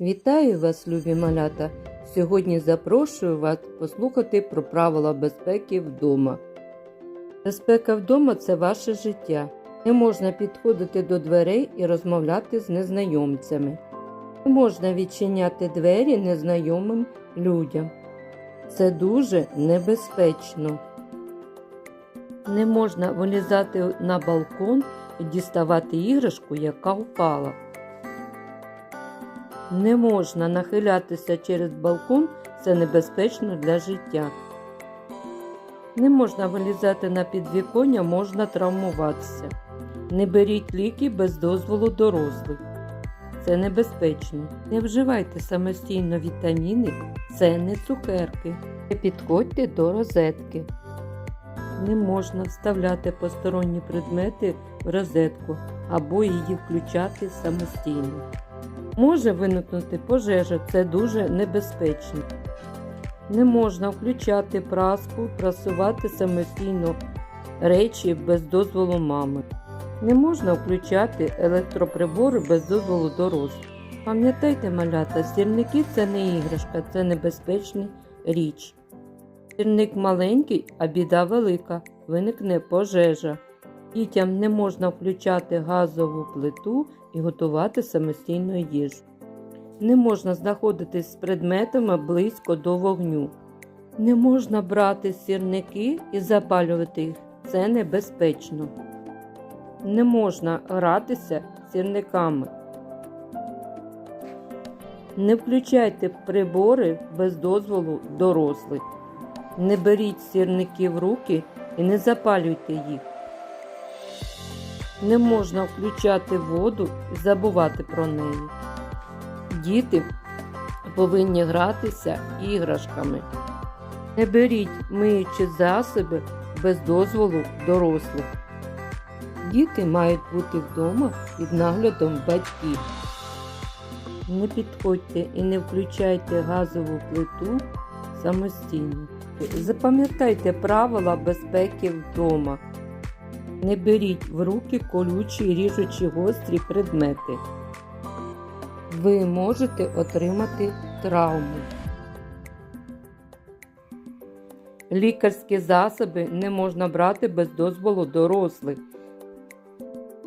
Вітаю вас, любі малята! Сьогодні запрошую вас послухати про правила безпеки вдома. Безпека вдома це ваше життя. Не можна підходити до дверей і розмовляти з незнайомцями. Не можна відчиняти двері незнайомим людям. Це дуже небезпечно. Не можна вилізати на балкон і діставати іграшку, яка впала. Не можна нахилятися через балкон, це небезпечно для життя. Не можна вилізати на підвіконня, можна травмуватися. Не беріть ліки без дозволу дорослих. Це небезпечно. Не вживайте самостійно вітаміни, це не цукерки. Не підходьте до розетки. Не можна вставляти посторонні предмети в розетку або її включати самостійно. Може виникнути пожежа, це дуже небезпечно. Не можна включати праску, прасувати самостійно речі без дозволу мами. Не можна включати електроприбори без дозволу дорослих. Пам'ятайте, малята, сірники це не іграшка, це небезпечна річ. Сірник маленький, а біда велика, виникне пожежа. Дітям не можна включати газову плиту і готувати самостійно їжу. Не можна знаходитись з предметами близько до вогню. Не можна брати сірники і запалювати їх. Це небезпечно. Не можна гратися сірниками. Не включайте прибори без дозволу дорослих. Не беріть сірники в руки і не запалюйте їх. Не можна включати воду і забувати про неї. Діти повинні гратися іграшками. Не беріть миючі засоби без дозволу дорослих. Діти мають бути вдома під наглядом батьків. Не підходьте і не включайте газову плиту самостійно. Запам'ятайте правила безпеки вдома. Не беріть в руки колючі ріжучі гострі предмети. Ви можете отримати травму. Лікарські засоби не можна брати без дозволу дорослих.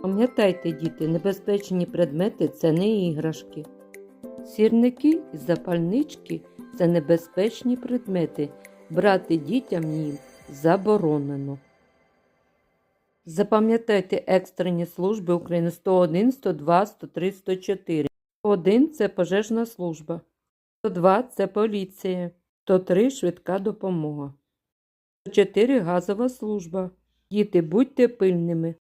Пам'ятайте, діти, небезпечні предмети це не іграшки. Сірники і запальнички це небезпечні предмети. Брати дітям їм заборонено. Запам'ятайте екстрені служби України 101, 102, 103, 104. 101 – це пожежна служба. 102 – це поліція. 103 – швидка допомога. 104 – газова служба. Діти, будьте пильними.